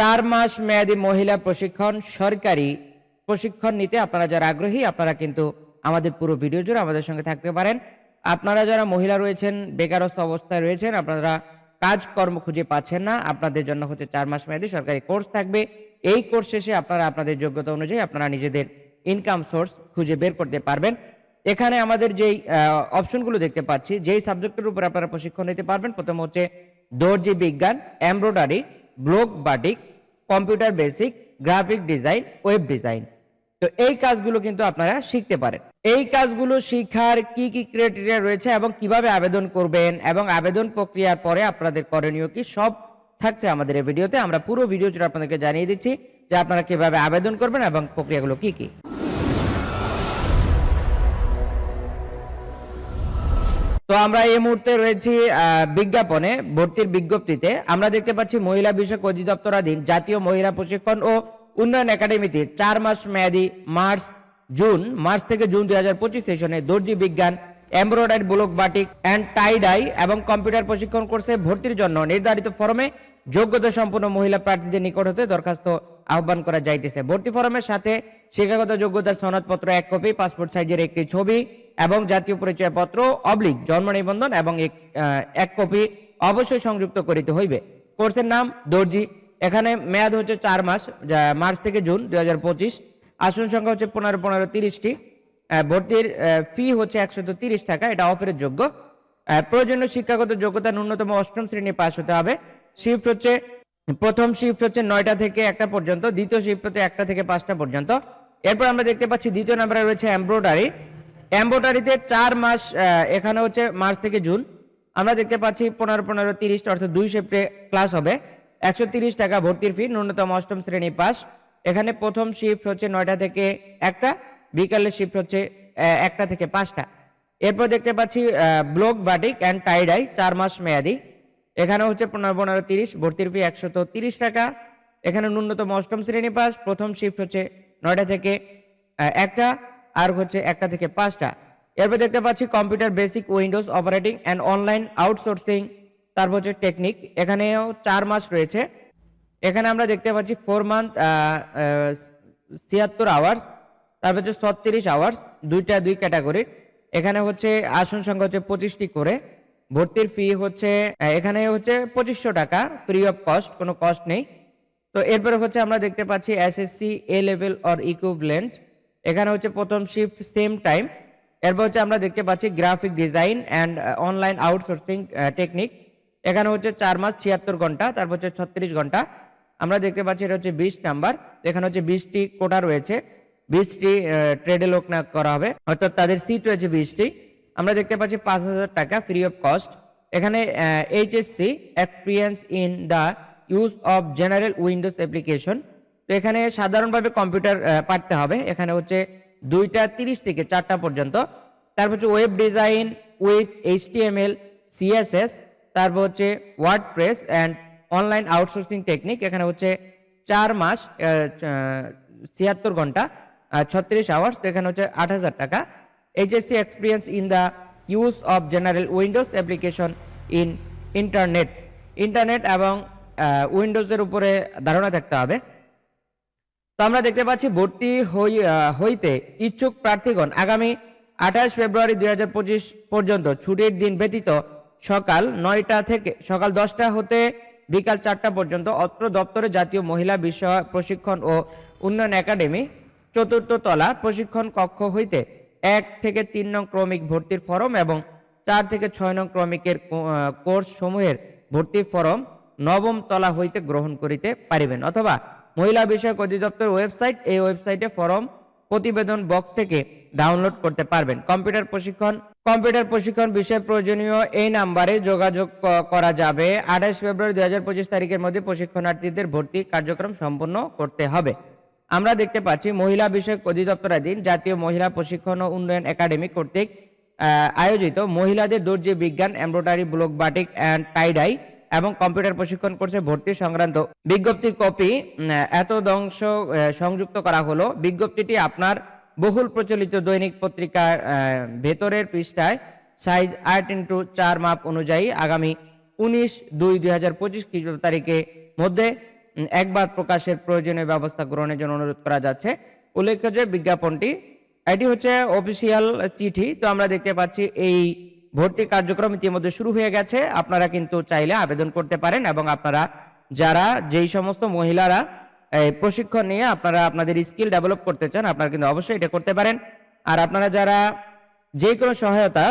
চার মাস মেয়াদী মহিলা প্রশিক্ষণ, সরকারি প্রশিক্ষণ নিতে আপনারা যারা আগ্রহী, আপনারা কিন্তু আমাদের পুরো ভিডিও জুড়ে আমাদের সঙ্গে থাকতে পারেন। আপনারা যারা মহিলা রয়েছেন, বেকারস্থ অবস্থায় রয়েছেন, আপনারা কাজকর্ম খুঁজে পাচ্ছেন না, আপনাদের জন্য হচ্ছে চার মাস মেয়াদী সরকারি কোর্স থাকবে। এই কোর্স শেষে আপনারা আপনাদের যোগ্যতা অনুযায়ী আপনারা নিজেদের ইনকাম সোর্স খুঁজে বের করতে পারবেন। এখানে আমাদের যেই অপশনগুলো দেখতে পাচ্ছি, যেই সাবজেক্টের উপর আপনারা প্রশিক্ষণ নিতে পারবেন, প্রথম হচ্ছে দর্জি বিজ্ঞান embroidery block batik, computer basic, graphic design, web design. তো এই কাজগুলো কিন্তু আপনারা শিখতে পারেন। এই কাজগুলো শিখার কি কি ক্রাইটেরিয়া রয়েছে এবং কীভাবে আবেদন করবেন এবং আবেদন প্রক্রিয়ার পরে আপনাদের করণীয় কি সব থাকছে আমাদের এই ভিডিওতে। আমরা পুরো ভিডিও জুড়ে আপনাদেরকে জানিয়ে দিচ্ছি যে আপনারা কীভাবে আবেদন করবেন এবং প্রক্রিয়াগুলো কি কি। তো আমরা এই মুহূর্তে রয়েছি বিজ্ঞাপনে, ভর্তির বিজ্ঞপ্তিতে। আমরা দেখতে পাচ্ছি মহিলা বিষয়ক অধিদপ্তরাধীন জাতীয় মহিলা প্রশিক্ষণ ও উন্নয়ন একাডেমিতে চার মাস মেয়াদী মার্চ, জুন, মার্চ থেকে জুন দুই হাজার পঁচিশ সেশনে দর্জি বিজ্ঞান, embroidery block batik and tie dye এবং কম্পিউটার প্রশিক্ষণ কোর্সে ভর্তির জন্য নির্ধারিত ফরমে যোগ্যতা সম্পন্ন মহিলা প্রার্থীদের নিকট হতে দরখাস্ত আহ্বান করা যাইতেছে। ভর্তি ফরমের সাথে শিক্ষাগত যোগ্যতার সনদপত্র, এক কপি পাসপোর্ট সাইজের একটি ছবি এবং জাতীয় পরিচয়পত্র অবলিক জন্ম নিবন্ধন এবং এক কপি অবশ্যই সংযুক্ত করিতে হইবে। কোর্সের নাম দর্জি। এখানে মেয়াদ হচ্ছে চার মাস মার্চ থেকে জুন দুই হাজার পঁচিশ। আসন সংখ্যা হচ্ছে পনেরো পনেরো, তিরিশটি। ভর্তির ফি হচ্ছে একশত তিরিশ টাকা, এটা অফারের যোগ্য। প্রয়োজনীয় শিক্ষাগত যোগ্যতা ন্যূনতম অষ্টম শ্রেণি পাস হতে হবে। শিফট হচ্ছে প্রথম শিফট হচ্ছে নয়টা থেকে একটা পর্যন্ত, দ্বিতীয় শিফট হচ্ছে একটা থেকে পাঁচটা পর্যন্ত। এরপর আমরা দেখতে পাচ্ছি দ্বিতীয় নম্বরে রয়েছে এমব্রয়ডারি এমব্রয়ডারিতে চার মাস এখানে হচ্ছে মার্চ থেকে জুন। আমরা দেখতে পাচ্ছি পনেরো পনেরো, তিরিশ, অর্থাৎ দুই শিফটে ক্লাস হবে। একশো তিরিশ টাকা ভর্তির ফি ন্যূনতম অষ্টম শ্রেণি পাস এখানে প্রথম শিফট হচ্ছে নয়টা থেকে একটা, বিকালের শিফট হচ্ছে একটা থেকে পাঁচটা। এরপর দেখতে পাচ্ছি ব্লক বাটিক অ্যান্ড টাইডাই চার মাস মেয়াদি। এখানে হচ্ছে পনেরো তিরিশ, ভর্তির ফি একশত তিরিশ টাকা। এখানে ন্যূনতম অষ্টম শ্রেণি পাস, প্রথম শিফট হচ্ছে নয়টা থেকে একটা, আর হচ্ছে একটা থেকে পাঁচটা। এরপর দেখতে পাচ্ছি computer basic windows operating and online outsourcing তারপর হচ্ছে টেকনিক এখানেও চার মাস রয়েছে। এখানে আমরা দেখতে পাচ্ছি ফোর মান্থ ছিয়াত্তর আওয়ার্স তারপর হচ্ছে ছত্রিশ আওয়ার্স দুইটা দুই ক্যাটাগরির এখানে হচ্ছে আসন সংখ্যা হচ্ছে পঁচিশটি করে। ভর্তির ফি হচ্ছে এখানে হচ্ছে পঁচিশশো টাকা ফ্রি অফ কস্ট কোনো কস্ট নেই। তো এরপরে হচ্ছে আমরা দেখতে পাচ্ছি SSC A level or equivalent এখানে হচ্ছে প্রথম শিফট সেম টাইম এরপর হচ্ছে আমরা দেখতে পাচ্ছি graphic design and online outsourcing technique এখানে হচ্ছে চার মাস ছিয়াত্তর ঘণ্টা, তারপর হচ্ছে ছত্রিশ ঘণ্টা। আমরা দেখতে পাচ্ছি এটা হচ্ছে বিশ নাম্বার এখানে হচ্ছে বিশটি কোটা রয়েছে। বিশটি ট্রেডে লোক না করা হবে। অর্থাৎ তাদের সিট রয়েছে বিশটি আমরা দেখতে পাচ্ছি পাঁচ হাজার টাকা ফ্রি অফ কস্ট এখানে HSC experience in the use of general windows application তো এখানে সাধারণভাবে কম্পিউটার পারতে হবে। এখানে হচ্ছে দুইটা তিরিশ থেকে চারটা পর্যন্ত। তারপর হচ্ছে web design with HTML CSS তারপর হচ্ছে WordPress and online outsourcing technique এখানে হচ্ছে চার মাস ছিয়াত্তর ঘণ্টা ছত্রিশ আওয়ার্স তো এখানে হচ্ছে আট হাজার টাকা। HSC experience in the use of general windows application in internet internet এবং উইন্ডোজের উপরে ধারণা থাকতে হবে। তো আমরা দেখতে পাচ্ছি ভর্তি হইতে ইচ্ছুক প্রার্থীগণ আগামী আঠাশ ফেব্রুয়ারি দুই হাজার পঁচিশ পর্যন্ত ছুটির দিন ব্যতীত সকাল নয়টা থেকে, সকাল দশটা হতে বিকাল চারটা পর্যন্ত অত্র দপ্তরে জাতীয় মহিলা বিষয় প্রশিক্ষণ ও উন্নয়ন একাডেমি চতুর্থ তলা প্রশিক্ষণ কক্ষ হইতে এক থেকে তিন নং ক্রমিক ভর্তির ফরম এবং চার থেকে ছয় নং ক্রমিকের কোর্স সমূহের ভর্তির ফরম নবম তলা হইতে গ্রহণ করিতে পারিবেন। অথবা মহিলা বিষয়ক অধিদপ্তর ওয়েবসাইট এই ওয়েবসাইটে ফরম প্রতিবেদন বক্স থেকে ডাউনলোড করতে পারবেন। কম্পিউটার প্রশিক্ষণ কম্পিউটার প্রশিক্ষণ বিষয়ে প্রয়োজনীয় এই নাম্বারে যোগাযোগ করা যাবে। আঠাশ ফেব্রুয়ারি দুই হাজার পঁচিশ তারিখের মধ্যে প্রশিক্ষণার্থীদের ভর্তি কার্যক্রম সম্পন্ন করতে হবে। আমরা দেখতে পাচ্ছি মহিলা বিষয়ক অধিদপ্তরাধীন জাতীয় মহিলা প্রশিক্ষণ ও উন্নয়ন একাডেমি কর্তৃক আয়োজিত মহিলাদের দর্জি বিজ্ঞান embroidery block batik and tie dye এবং কম্পিউটার প্রশিক্ষণ কোর্সে ভর্তি সংক্রান্ত বিজ্ঞপ্তির কপি এত দংশ সংযুক্ত করা হলো। বিজ্ঞপ্তিটি আপনার বহুল প্রচলিত দৈনিক পত্রিকার ভেতরের পৃষ্ঠায় সাইজ আট ইন্টু চার মাপ অনুযায়ী আগামী উনিশ দুই দুই হাজার পঁচিশ তারিখে মধ্যে একবার প্রকাশের প্রয়োজনীয় ব্যবস্থা গ্রহণের জন্য অনুরোধ করা যাচ্ছে। উল্লেখ্য যে বিজ্ঞাপনটি, এটি হচ্ছে অফিসিয়াল চিঠি, তো আমরা দেখতে পাচ্ছি এই ভর্তি কার্যক্রম ইতিমধ্যে শুরু হয়ে গেছে। আপনারা কিন্তু চাইলে আবেদন করতে পারেন এবং আপনারা যারা, যেই সমস্ত মহিলারা প্রশিক্ষণ নিয়ে আপনারা আপনাদের স্কিল ডেভেলপ করতে চান, আপনারা কিন্তু অবশ্যই এটা করতে পারেন। আর আপনারা যারা যে কোনো সহায়তা,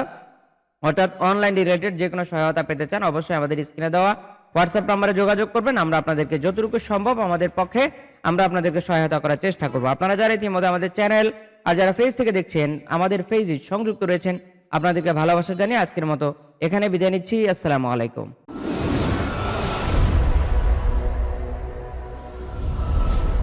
অর্থাৎ অনলাইন রিলেটেড যে কোনো সহায়তা পেতে চান, অবশ্যই আমাদের স্ক্রিনে দেওয়া হোয়াটসঅ্যাপ নাম্বারে যোগাযোগ করবেন। আমরা আপনাদেরকে যতটুকু সম্ভব আমাদের পক্ষে আমরা আপনাদেরকে সহায়তা করার চেষ্টা করব। আপনারা যারা ইতিমধ্যে আমাদের চ্যানেল আর যারা ফেজ থেকে দেখছেন, আমাদের ফেজে সংযুক্ত রয়েছেন, আপনাদেরকে ভালোবাসা জানিয়ে আজকের মতো এখানে বিদায় নিচ্ছি। আসসালামু আলাইকুম।